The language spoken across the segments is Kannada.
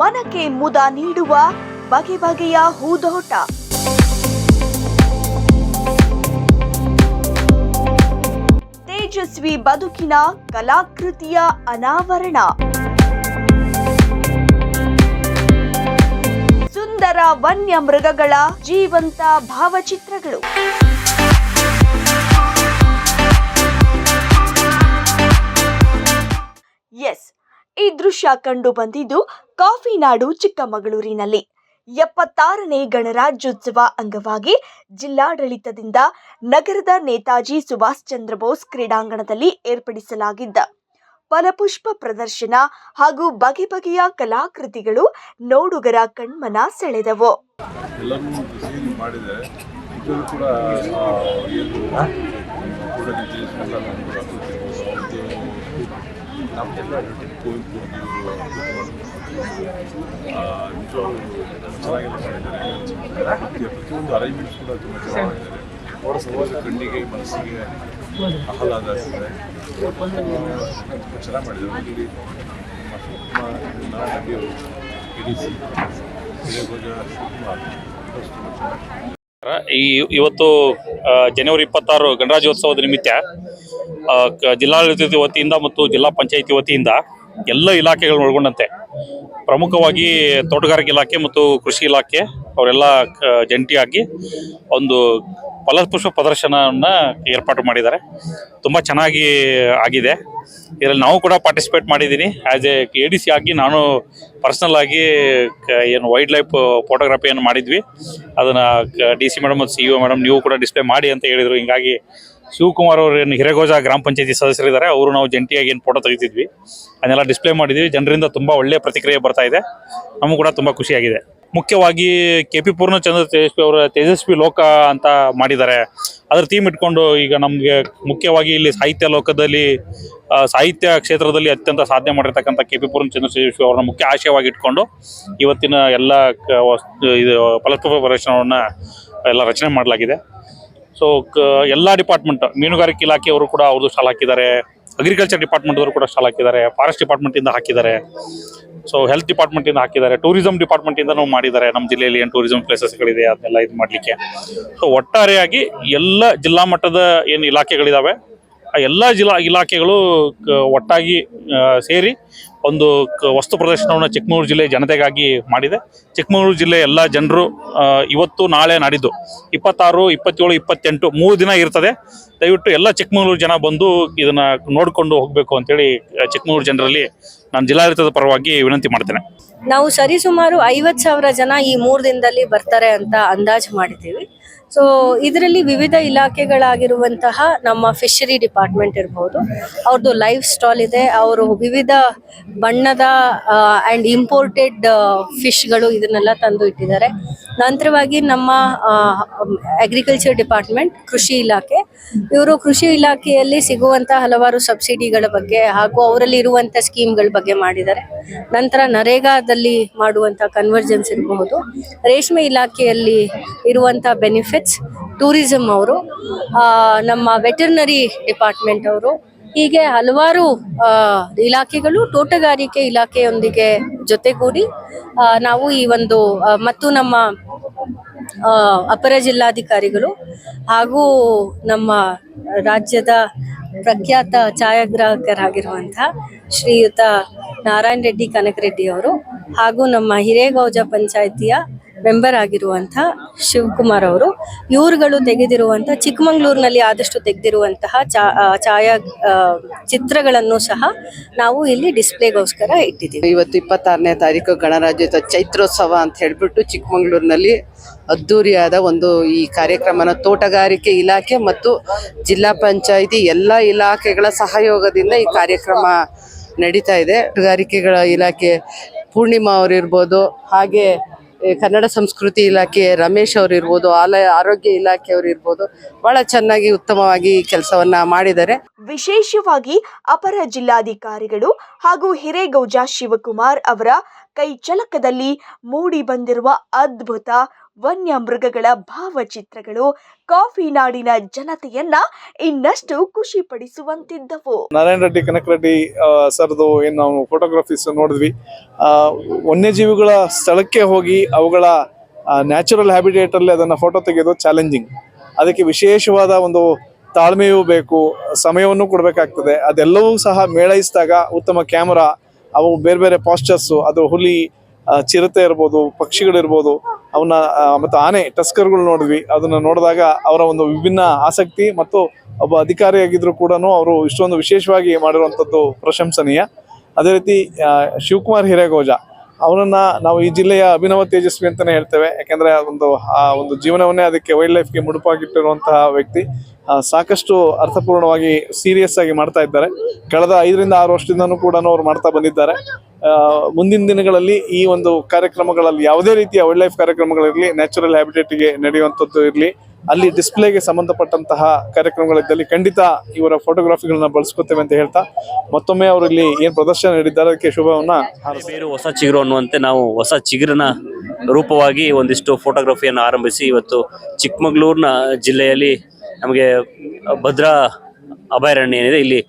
ಮನಕ್ಕೆ ಮುದ ನೀಡುವ ಬಗೆ ಬಗೆಯ ಹೂದೋಟ. ತೇಜಸ್ವಿ ಬದುಕಿನ ಕಲಾಕೃತಿಯ ಅನಾವರಣ. ಸುಂದರ ವನ್ಯ ಮೃಗಗಳ ಜೀವಂತ ಭಾವಚಿತ್ರಗಳು. ಎಸ್ ಈ ದೃಶ್ಯ ಕಂಡು ಬಂದಿದ್ದು ಕಾಫಿ ನಾಡು ಚಿಕ್ಕಮಗಳೂರಿನಲ್ಲಿ. ಎಪ್ಪತ್ತಾರನೇ ಗಣರಾಜ್ಯೋತ್ಸವ ಅಂಗವಾಗಿ ಜಿಲ್ಲಾಡಳಿತದಿಂದ ನಗರದ ನೇತಾಜಿ ಸುಭಾಷ್ ಚಂದ್ರ ಬೋಸ್ ಕ್ರೀಡಾಂಗಣದಲ್ಲಿ ಏರ್ಪಡಿಸಲಾಗಿದ್ದ ಫಲಪುಷ್ಪ ಪ್ರದರ್ಶನ ಹಾಗೂ ಬಗೆ ಬಗೆಯ ಕಲಾಕೃತಿಗಳು ನೋಡುಗರ ಕಣ್ಮನ ಸೆಳೆದವು. ಕೂಡ ಆ, ಏನು ಕೂಡ ನಿಜ ಅವ್ರದ್ದು ನಮ್ಮೆಲ್ಲ ಕುವೆಂಪು ಅವರು ನಿಜವಾಗ್ಲೂ ಚೆನ್ನಾಗೆಲ್ಲ ಮಾಡಿದ್ದಾರೆ ಮತ್ತೆ ಪ್ರತಿಯೊಂದು ಅರೇಂಜ್ಮೆಂಟ್ಸ್ ಕೂಡ ತುಂಬ ಚೆನ್ನಾಗಿ ಮಾಡಿದ್ದಾರೆ ಅವರ ಸಮಾಜ ಕಣ್ಣಿಗೆ ಮನಸ್ಸಿಗೆ ಆಹ್ಲಾದ ಆಗ್ತದೆ ತುಂಬ ಚೆನ್ನಾಗಿ ಮಾಡಿದ್ದಾರೆ ಇಲ್ಲಿ ನಮ್ಮ ಶಿವಕುಮಾರ್ ನಾರಾಯಣ ಅವರು ಇ ಸಿ ಹಿರೇಗೌಡ ಶಿವಕುಮಾರ್ ಇವತ್ತು ತುಂಬ ಚೆನ್ನಾಗಿ ಈ ಇವತ್ತು ಜನವರಿ ಇಪ್ಪತ್ತಾರು ಗಣರಾಜ್ಯೋತ್ಸವದ ನಿಮಿತ್ತ ಜಿಲ್ಲಾಡಳಿತ ವತಿಯಿಂದ ಮತ್ತು ಜಿಲ್ಲಾ ಪಂಚಾಯಿತಿ ವತಿಯಿಂದ ಎಲ್ಲ ಇಲಾಖೆಗಳನ್ನ ಒಳಗೊಂಡಂತೆ, ಪ್ರಮುಖವಾಗಿ ತೋಟಗಾರಿಕೆ ಇಲಾಖೆ ಮತ್ತು ಕೃಷಿ ಇಲಾಖೆ, ಅವರೆಲ್ಲ ಜಂಟಿಯಾಗಿ ಒಂದು ಫಲಪುಷ್ಪ ಪ್ರದರ್ಶನವನ್ನು ಏರ್ಪಾಟು ಮಾಡಿದ್ದಾರೆ. ತುಂಬ ಚೆನ್ನಾಗಿ ಆಗಿದೆ. ಇದರಲ್ಲಿ ನಾವು ಕೂಡ ಪಾರ್ಟಿಸಿಪೇಟ್ ಮಾಡಿದ್ದೀನಿ as a A D C ಆಗಿ ನಾನು ಪರ್ಸ್ನಲ್ ಆಗಿ ಕ- ಏನು ವೈಲ್ಡ್ ಲೈಫ್ ಫೋಟೋಗ್ರಫಿಯನ್ನು ಮಾಡಿದ್ವಿ. ಅದನ್ನು ಡಿ ಸಿ ಮೇಡಮ್ ಮತ್ತು ಸಿ ಇ ಮೇಡಮ್ ನೀವು ಕೂಡ ಡಿಸ್ಪ್ಲೇ ಮಾಡಿ ಅಂತ ಹೇಳಿದರು. ಹಿಂಗಾಗಿ ಶಿವಕುಮಾರ್ ಅವರು ಏನು ಹಿರೇಗೋಜ ಗ್ರಾಮ ಪಂಚಾಯತಿ ಸದಸ್ಯರಿದ್ದಾರೆ ಅವರು ನಾವು ಜಂಟಿಯಾಗಿ ಏನು ಫೋಟೋ ತೆಗಿತಿದ್ವಿ ಅದನ್ನೆಲ್ಲ ಡಿಸ್ಪ್ಲೇ ಮಾಡಿದ್ವಿ. ಜನರಿಂದ ತುಂಬ ಒಳ್ಳೆಯ ಪ್ರತಿಕ್ರಿಯೆ ಬರ್ತಾ ಇದೆ. ನಮಗೂ ಕೂಡ ತುಂಬ ಖುಷಿಯಾಗಿದೆ. ಮುಖ್ಯವಾಗಿ ಕೆ ಪಿ ಪೂರ್ಣಚಂದ್ರ ತೇಜಸ್ವಿ ಅವರ ತೇಜಸ್ವಿ ಲೋಕ ಅಂತ ಮಾಡಿದ್ದಾರೆ. ಅದರ ಥೀಮ್ ಇಟ್ಕೊಂಡು ಈಗ ನಮಗೆ ಮುಖ್ಯವಾಗಿ ಇಲ್ಲಿ ಸಾಹಿತ್ಯ ಲೋಕದಲ್ಲಿ ಸಾಹಿತ್ಯ ಕ್ಷೇತ್ರದಲ್ಲಿ ಅತ್ಯಂತ ಸಾಧನೆ ಮಾಡಿರ್ತಕ್ಕಂಥ ಕೆ ಪಿ ಪೂರ್ಣಚಂದ್ರ ತೇಜಸ್ವಿ ಅವರನ್ನ ಮುಖ್ಯ ಆಶಯವಾಗಿ ಇಟ್ಕೊಂಡು ಇವತ್ತಿನ ಎಲ್ಲ ಇದು ಫಲಪುಷ್ಪ ಪ್ರದರ್ಶನವನ್ನು ಎಲ್ಲ ರಚನೆ ಮಾಡಲಾಗಿದೆ. ಸೊ ಎಲ್ಲ ಡಿಪಾರ್ಟ್ಮೆಂಟ್ ಮೀನುಗಾರಿಕೆ ಇಲಾಖೆಯವರು ಕೂಡ ಅವ್ರದ್ದು ಸ್ಟಾಲ್ ಹಾಕಿದ್ದಾರೆ. ಅಗ್ರಿಕಲ್ಚರ್ ಡಿಪಾರ್ಟ್ಮೆಂಟ್ ಅವರು ಕೂಡ ಸ್ಟಾಲ್ ಹಾಕಿದ್ದಾರೆ ಫಾರೆಸ್ಟ್ ಡಿಪಾರ್ಟ್ಮೆಂಟಿಂದ ಹಾಕಿದ್ದಾರೆ. ಸೊ ಹೆಲ್ತ್ ಡಿಪಾರ್ಟ್ಮೆಂಟಿಂದ ಹಾಕಿದ್ದಾರೆ ಟೂರಿಸಂ ಡಿಪಾರ್ಟ್ಮೆಂಟಿಂದನೂ ಮಾಡಿದ್ದಾರೆ. ನಮ್ಮ ಜಿಲ್ಲೆಯಲ್ಲಿ ಏನು ಟೂರಿಸಂ ಪ್ಲೇಸಸ್ಗಳಿದೆ ಅದನ್ನೆಲ್ಲ ಇದು ಮಾಡಲಿಕ್ಕೆ. ಸೊ ಒಟ್ಟಾರೆಯಾಗಿ ಎಲ್ಲ ಜಿಲ್ಲಾ ಮಟ್ಟದ ಏನು ಇಲಾಖೆಗಳಿದ್ದಾವೆ ಆ ಎಲ್ಲ ಜಿಲ್ಲಾ ಇಲಾಖೆಗಳು ಒಟ್ಟಾಗಿ ಸೇರಿ ಒಂದು ವಸ್ತು ಪ್ರದರ್ಶನವನ್ನು ಚಿಕ್ಕಮಗಳೂರು ಜಿಲ್ಲೆ ಜನತೆಗಾಗಿ ಮಾಡಿದೆ. ಚಿಕ್ಕಮಗಳೂರು ಜಿಲ್ಲೆ ಎಲ್ಲ ಜನರು ಇವತ್ತು, ನಾಳೆ ನಾಡಿದ್ದು ಇಪ್ಪತ್ತಾರು, ಇಪ್ಪತ್ತೇಳು, ಇಪ್ಪತ್ತೆಂಟು ಮೂರು ದಿನ ಇರ್ತದೆ. ದಯವಿಟ್ಟು ಎಲ್ಲ ಚಿಕ್ಕಮಗಳೂರು ಜನ ಬಂದು ಇದನ್ನು ನೋಡಿಕೊಂಡು ಹೋಗಬೇಕು ಅಂತೇಳಿ ಚಿಕ್ಕಮಗಳೂರು ಜನರಲ್ಲಿ ನಾನು ಜಿಲ್ಲಾಡಳಿತದ ಪರವಾಗಿ ವಿನಂತಿ ಮಾಡ್ತೇನೆ. ನಾವು ಸರಿಸುಮಾರು ಐವತ್ತು ಸಾವಿರ ಜನ ಈ ಮೂರು ದಿನದಲ್ಲಿ ಬರ್ತಾರೆ ಅಂತ ಅಂದಾಜು ಮಾಡಿದ್ದೀವಿ. ಸೊ ಇದರಲ್ಲಿ ವಿವಿಧ ಇಲಾಖೆಗಳಾಗಿರುವಂತಹ ನಮ್ಮ ಫಿಶರಿ ಡಿಪಾರ್ಟ್ಮೆಂಟ್ ಇರ್ಬೋದು, ಅವ್ರದ್ದು ಲೈಫ್ ಸ್ಟಾಲ್ ಇದೆ, ಅವರು ವಿವಿಧ ಬಣ್ಣದ ಆ್ಯಂಡ್ ಇಂಪೋರ್ಟೆಡ್ ಫಿಶ್ಗಳು ಇದನ್ನೆಲ್ಲ ತಂದು ಇಟ್ಟಿದ್ದಾರೆ. ನಂತರವಾಗಿ ನಮ್ಮ ಅಗ್ರಿಕಲ್ಚರ್ ಡಿಪಾರ್ಟ್ಮೆಂಟ್ ಕೃಷಿ ಇಲಾಖೆ, ಇವರು ಕೃಷಿ ಇಲಾಖೆಯಲ್ಲಿ ಸಿಗುವಂಥ ಹಲವಾರು ಸಬ್ಸಿಡಿಗಳ ಬಗ್ಗೆ ಹಾಗೂ ಅವರಲ್ಲಿ ಇರುವಂಥ ಸ್ಕೀಮ್ಗಳ ಬಗ್ಗೆ ಮಾಡಿದ್ದಾರೆ. ನಂತರ ನರೇಗಾದಲ್ಲಿ ಮಾಡುವಂಥ ಕನ್ವರ್ಜೆನ್ಸ್ ಇರಬಹುದು. ರೇಷ್ಮೆ ಇಲಾಖೆಯಲ್ಲಿ ಇರುವಂಥ ಬೆನಿಫಿಟ್ಸ್ ಟೂರಿಸಂ ಅವರು ನಮ್ಮ ವೆಟರ್ನರಿ ಡಿಪಾರ್ಟ್ಮೆಂಟ್ ಅವರು, ಹೀಗೆ ಹಲವಾರು ಇಲಾಖೆಗಳು ತೋಟಗಾರಿಕೆ ಇಲಾಖೆಯೊಂದಿಗೆ ಜೊತೆಗೂಡಿ ನಾವು ಈ ಒಂದು ಮತ್ತು ನಮ್ಮ ಅಪರ ಜಿಲ್ಲಾಧಿಕಾರಿಗಳು ಹಾಗೂ ನಮ್ಮ ರಾಜ್ಯದ ಪ್ರಖ್ಯಾತ ಛಾಯಾಗ್ರಾಹಕರಾಗಿರುವಂತಹ ಶ್ರೀಯುತ ನಾರಾಯಣ ರೆಡ್ಡಿ ಕನಕರೆಡ್ಡಿ ಅವರು ಹಾಗೂ ನಮ್ಮ ಹಿರೇಗೌಜ ಪಂಚಾಯಿತಿಯ ಮೆಂಬರ್ ಆಗಿರುವಂಥ ಶಿವಕುಮಾರ್ ಅವರು. ಇವರುಗಳು ತೆಗೆದಿರುವಂಥ ಚಿಕ್ಕಮಂಗ್ಳೂರಿನಲ್ಲಿ ಆದಷ್ಟು ತೆಗೆದಿರುವಂತಹ ಛಾಯಾ ಚಿತ್ರಗಳನ್ನು ಸಹ ನಾವು ಇಲ್ಲಿ ಡಿಸ್ಪ್ಲೇಗೋಸ್ಕರ ಇಟ್ಟಿದ್ದೀವಿ. ಇವತ್ತು ಇಪ್ಪತ್ತಾರನೇ ತಾರೀಕು ಗಣರಾಜ್ಯೋತ್ಸವ, ಚೈತ್ರೋತ್ಸವ ಅಂತ ಹೇಳ್ಬಿಟ್ಟು ಚಿಕ್ಕಮಂಗ್ಳೂರಿನಲ್ಲಿ ಅದ್ದೂರಿಯಾದ ಒಂದು ಈ ಕಾರ್ಯಕ್ರಮನ ತೋಟಗಾರಿಕೆ ಇಲಾಖೆ ಮತ್ತು ಜಿಲ್ಲಾ ಪಂಚಾಯಿತಿ ಎಲ್ಲ ಇಲಾಖೆಗಳ ಸಹಯೋಗದಿಂದ ಈ ಕಾರ್ಯಕ್ರಮ ನಡೀತಾ ಇದೆ. ತೋಟಗಾರಿಕೆಗಳ ಇಲಾಖೆ ಪೂರ್ಣಿಮಾ ಅವರಿರ್ಬೋದು ಹಾಗೆ ಕನ್ನಡ ಸಂಸ್ಕೃತಿ ಇಲಾಖೆ, ರಮೇಶ್ ಅವರು ಇರ್ಬೋದು ಆಲಯ, ಆರೋಗ್ಯ ಇಲಾಖೆಯವರು ಇರ್ಬೋದು ಬಹಳ ಚೆನ್ನಾಗಿ, ಉತ್ತಮವಾಗಿ ಕೆಲಸವನ್ನ ಮಾಡಿದ್ದಾರೆ. ವಿಶೇಷವಾಗಿ ಅಪರ ಜಿಲ್ಲಾಧಿಕಾರಿಗಳು ಹಾಗೂ ಹಿರೇಗೌಜ ಶಿವಕುಮಾರ್ ಅವರ ಕೈ ಚಲಕದಲ್ಲಿ ಮೂಡಿ ಬಂದಿರುವ ಅದ್ಭುತ ವನ್ಯ ಮೃಗಗಳ ಭಾವಚಿತ್ರಗಳು ಕಾಫಿ ನಾಡಿನ ಜನತೆಯನ್ನ ಇನ್ನಷ್ಟು ಖುಷಿಪಡಿಸುವಂತಿದ್ದವು. ನಾರಾಯಣ ರೆಡ್ಡಿ, ಕನಕ ರೆಡ್ಡಿ ಸರ್ದು ಏನು ನಾವು ಫೋಟೋಗ್ರಫೀಸ್ ನೋಡಿದ್ವಿ. ವನ್ಯಜೀವಿಗಳ ಸ್ಥಳಕ್ಕೆ ಹೋಗಿ ಅವುಗಳ ನ್ಯಾಚುರಲ್ ಹ್ಯಾಬಿಟೇಟ್ ಅಲ್ಲಿ ಅದನ್ನು ಫೋಟೋ ತೆಗೆಯೋದು ಚಾಲೆಂಜಿಂಗ್ ಅದಕ್ಕೆ ವಿಶೇಷವಾದ ಒಂದು ತಾಳ್ಮೆಯೂ ಬೇಕು, ಸಮಯವನ್ನು ಕೊಡಬೇಕಾಗ್ತದೆ. ಅದೆಲ್ಲವೂ ಸಹ ಮೇಳೈಸಿದಾಗ ಉತ್ತಮ ಕ್ಯಾಮರಾ ಅವು ಬೇರೆ ಬೇರೆ ಪಾಸ್ಚರ್ಸು ಅದು ಹುಲಿ ಚಿರತೆ ಇರ್ಬೋದು, ಪಕ್ಷಿಗಳಿರ್ಬೋದು ಅವನ್ನ ಮತ್ತು ಆನೆ, ಟಸ್ಕರ್ಗಳು ನೋಡಿದ್ವಿ. ಅದನ್ನು ನೋಡಿದಾಗ ಅವರ ಒಂದು ವಿಭಿನ್ನ ಆಸಕ್ತಿ ಮತ್ತು ಒಬ್ಬ ಅಧಿಕಾರಿಯಾಗಿದ್ದರೂ ಕೂಡ ಅವರು ಇಷ್ಟೊಂದು ವಿಶೇಷವಾಗಿ ಮಾಡಿರುವಂಥದ್ದು ಪ್ರಶಂಸನೀಯ. ಅದೇ ರೀತಿ ಶಿವಕುಮಾರ್ ಹಿರೇಗೌಜ. ಅವರನ್ನ ನಾವು ಈ ಜಿಲ್ಲೆಯ ಅಭಿನವ ತೇಜಸ್ವಿ ಅಂತಾನೆ ಹೇಳ್ತೇವೆ. ಯಾಕಂದ್ರೆ ಒಂದು, ಆ ಒಂದು ಜೀವನವನ್ನೇ ಅದಕ್ಕೆ ವೈಲ್ಡ್ ಲೈಫ್ಗೆ ಮುಡುಪಾಗಿಟ್ಟಿರುವಂತಹ ವ್ಯಕ್ತಿ. ಸಾಕಷ್ಟು ಅರ್ಥಪೂರ್ಣವಾಗಿ ಸೀರಿಯಸ್ ಆಗಿ ಮಾಡ್ತಾ ಇದ್ದಾರೆ. ಕಳೆದ ಐದರಿಂದ ಆರು ವರ್ಷದಿಂದನೂ ಕೂಡ ಅವ್ರು ಮಾಡ್ತಾ ಬಂದಿದ್ದಾರೆ. ಮುಂದಿನ ದಿನಗಳಲ್ಲಿ ಈ ಒಂದು ಕಾರ್ಯಕ್ರಮಗಳಲ್ಲಿ ಯಾವುದೇ ರೀತಿಯ ವೈಲ್ಡ್ ಲೈಫ್ ಕಾರ್ಯಕ್ರಮಗಳಿರಲಿ ನ್ಯಾಚುರಲ್ ಹ್ಯಾಬಿಟೇಟ್ಗೆ ನಡೆಯುವಂಥದ್ದು ಇರಲಿ ಅಲ್ಲಿ ಡಿಸ್ಪ್ಲೇಗೆ ಸಂಬಂಧಪಟ್ಟಂತಹ ಕಾರ್ಯಕ್ರಮಗಳಿದ್ದಲ್ಲಿ ಖಂಡಿತ ಇವರ ಫೋಟೋಗ್ರಾಫಿಗಳನ್ನ ಬಳಸ್ಕೊತೇವೆ ಅಂತ ಹೇಳ್ತಾ, ಮತ್ತೊಮ್ಮೆ ಅವರು ಇಲ್ಲಿ ಏನು ಪ್ರದರ್ಶನ ನೀಡಿದ್ದಾರೆ, ಅದಕ್ಕೆ ಶುಭವನ್ನ. ಬೇರು ಹೊಸ ಚಿಗುರು ಅನ್ನುವಂತೆ ನಾವು ಹೊಸ ಚಿಗುರಿನ ರೂಪವಾಗಿ ಒಂದಿಷ್ಟು ಫೋಟೋಗ್ರಫಿಯನ್ನು ಆರಂಭಿಸಿ ಇವತ್ತು ಚಿಕ್ಕಮಗಳೂರಿನ ಜಿಲ್ಲೆಯಲ್ಲಿ ನಮಗೆ ಭದ್ರಾ ಅಭಯಾರಣ್ಯ ಏನಿದೆ, ಇಲ್ಲಿ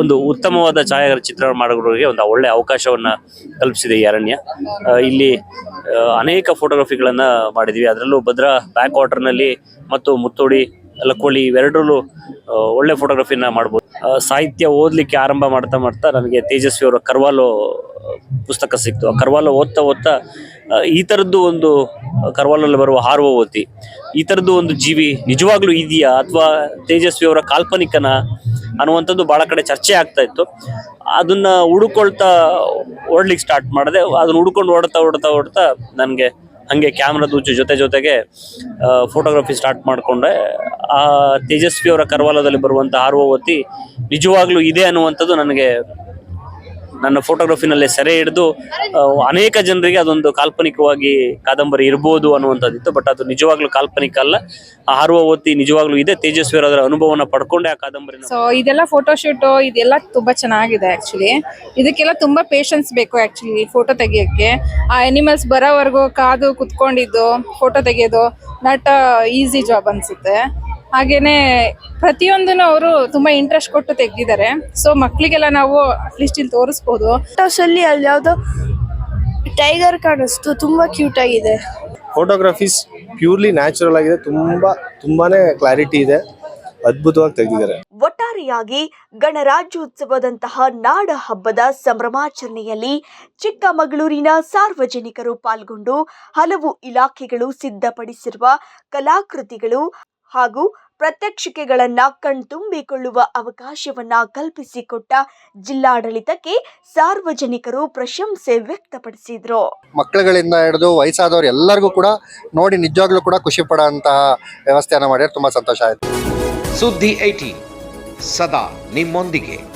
ಒಂದು ಉತ್ತಮವಾದ ಛಾಯಾಗ್ರ ಚಿತ್ರ ಮಾಡೋರಿಗೆ ಒಂದು ಒಳ್ಳೆಯ ಅವಕಾಶವನ್ನು ಕಲ್ಪಿಸಿದೆ ಈ ಅರಣ್ಯ. ಇಲ್ಲಿ ಅನೇಕ ಫೋಟೋಗ್ರಫಿಗಳನ್ನು ಮಾಡಿದ್ವಿ. ಅದರಲ್ಲೂ ಭದ್ರಾ ಬ್ಯಾಕ್ ವಾಟರ್ನಲ್ಲಿ ಮತ್ತು ಮುತ್ತೋಡಿ, ಲಕ್ಕೋಳಿ ಇವೆರಡರಲ್ಲೂ ಒಳ್ಳೆ ಫೋಟೋಗ್ರಫಿನ ಮಾಡ್ಬೋದು. ಸಾಹಿತ್ಯ ಓದಲಿಕ್ಕೆ ಆರಂಭ ಮಾಡ್ತಾ ಮಾಡ್ತಾ ನನಗೆ ತೇಜಸ್ವಿ ಅವರ ಕರ್ವಾಲೋ ಪುಸ್ತಕ ಸಿಕ್ತು. ಆ ಕರ್ವಾಲೋ ಓದ್ತಾ ಓದ್ತಾ ಈ ಥರದ್ದು ಒಂದು ಕರ್ವಾಲಲ್ಲಿ ಬರುವ ಹಾರ್ವೋವತಿ, ಈ ಥರದ್ದು ಒಂದು ಜೀವಿ ನಿಜವಾಗ್ಲೂ ಇದೆಯಾ ಅಥವಾ ತೇಜಸ್ವಿ ಅವರ ಕಾಲ್ಪನಿಕನ ಅನ್ನುವಂಥದ್ದು ಭಾಳ ಕಡೆ ಚರ್ಚೆ ಆಗ್ತಾ ಇತ್ತು. ಅದನ್ನ ಹುಡುಕೊಳ್ತಾ ಓಡ್ಲಿಕ್ಕೆ ಸ್ಟಾರ್ಟ್ ಮಾಡಿದೆ. ಅದನ್ನ ಹುಡ್ಕೊಂಡು ಓಡ್ತಾ ಓಡ್ತಾ ಓಡ್ತಾ ನನಗೆ ಹಾಗೆ ಕ್ಯಾಮ್ರಾದ ಜೊತೆ ಜೊತೆಗೆ ಫೋಟೋಗ್ರಫಿ ಸ್ಟಾರ್ಟ್ ಮಾಡಿಕೊಂಡೆ. ಆ, ತೇಜಸ್ವಿ ಅವರ ಕರ್ವಾಲದಲ್ಲಿ ಬರುವಂಥ ಹಾರ್ವವತಿ ನಿಜವಾಗ್ಲೂ ಇದೆ ಅನ್ನುವಂಥದ್ದು ನನಗೆ ನನ್ನ ಫೋಟೋಗ್ರಫಿನಲ್ಲೇ ಸೆರೆ ಹಿಡಿದು ಅನೇಕ ಜನರಿಗೆ ಅದೊಂದು ಕಾಲ್ಪನಿಕವಾಗಿ ಕಾದಂಬರಿ ಇರಬಹುದು ಅನ್ನುವಂಥದ್ದಿತ್ತು. ಬಟ್ ಅದು ನಿಜವಾಗ್ಲೂ ಕಾಲ್ಪನಿಕ ಅಲ್ಲ. ಹಾರುವ ನಿಜವಾಗ್ಲೂ ಇದೆ. ತೇಜಸ್ವಿ ಅದರ ಅನುಭವನ ಪಡ್ಕೊಂಡೆ ಆ ಕಾದಂಬರಿ ಸೊ ಇದೆಲ್ಲ ಫೋಟೋಶೂಟು ಇದೆಲ್ಲ ತುಂಬಾ ಚೆನ್ನಾಗಿದೆ ಆಕ್ಚುಲಿ ಇದಕ್ಕೆಲ್ಲ ತುಂಬಾ ಪೇಷನ್ಸ್ ಬೇಕು ಆಕ್ಚುಲಿ ಫೋಟೋ ತೆಗಿಯೋಕ್ಕೆ. ಆ ಅನಿಮಲ್ಸ್ ಬರೋವರೆಗೂ ಕಾದು ಕುತ್ಕೊಂಡಿದ್ದು ಫೋಟೋ ತೆಗೆಯೋದು, ನಾಟ್ ಈಸಿ ಜಾಬ್ ಅನ್ಸುತ್ತೆ. ಹಾಗೇನೆ ಪ್ರತಿಯೊಂದನ್ನು ಅವರು ತುಂಬಾ ಇಂಟ್ರೆಸ್ಟ್ ಕೊಟ್ಟು ತೆಗ್ದಿದ್ದಾರೆ. ಸೊ ಮಕ್ಕಳಿಗೆಲ್ಲ ನಾವು ಅಟ್ಲೀಸ್ಟ್ ಇಲ್ಲಿ ತೋರಿಸ್ಬೋದು. ಫೋಟೋಸ್ ಅಲ್ಲಿ ಅಲ್ಲಿ ಯಾವ್ದೋ ಟೈಗರ್ ಕಾಣಿಸ್ತು ತುಂಬಾ ಕ್ಯೂಟ್ ಆಗಿದೆ. ಫೋಟೋಗ್ರಫೀಸ್ ಪ್ಯೂರ್ಲಿ ನ್ಯಾಚುರಲ್ ಆಗಿದೆ ತುಂಬಾ ತುಂಬಾನೇ ಕ್ಲಾರಿಟಿ ಇದೆ ಅದ್ಭುತವಾಗಿ ತೆಗೆದಿದ್ದಾರೆ. ಒಟ್ಟಾರೆಯಾಗಿ ಗಣರಾಜ್ಯೋತ್ಸವದಂತಹ ನಾಡ ಹಬ್ಬದ ಸಂಭ್ರಮಾಚರಣೆಯಲ್ಲಿ ಚಿಕ್ಕಮಗಳೂರಿನ ಸಾರ್ವಜನಿಕರು ಪಾಲ್ಗೊಂಡು ಹಲವು ಇಲಾಖೆಗಳು ಸಿದ್ಧಪಡಿಸಿರುವ ಕಲಾಕೃತಿಗಳು ಹಾಗೂ ಪ್ರತ್ಯಕ್ಷಿಕೆಗಳನ್ನ ಕಣ್ತುಂಬಿಕೊಳ್ಳುವ ಅವಕಾಶವನ್ನ ಕಲ್ಪಿಸಿಕೊಟ್ಟ ಜಿಲ್ಲಾಡಳಿತಕ್ಕೆ ಸಾರ್ವಜನಿಕರು ಪ್ರಶಂಸೆ ವ್ಯಕ್ತಪಡಿಸಿದ್ರು. ಮಕ್ಕಳುಗಳಿಂದ ಹಿಡಿದು ವಯಸ್ಸಾದವರು ಎಲ್ಲರಿಗೂ ಕೂಡ ನೋಡಿ ನಿಜವಾಗ್ಲೂ ಕೂಡ ಖುಷಿ ಪಡೋಂತಹ ವ್ಯವಸ್ಥೆಯನ್ನು ಮಾಡಿದ್ರೆ ತುಂಬಾ ಸಂತೋಷ ಆಯಿತು. ಸುದ್ದಿ ಐಟಿ ಸದಾ ನಿಮ್ಮೊಂದಿಗೆ.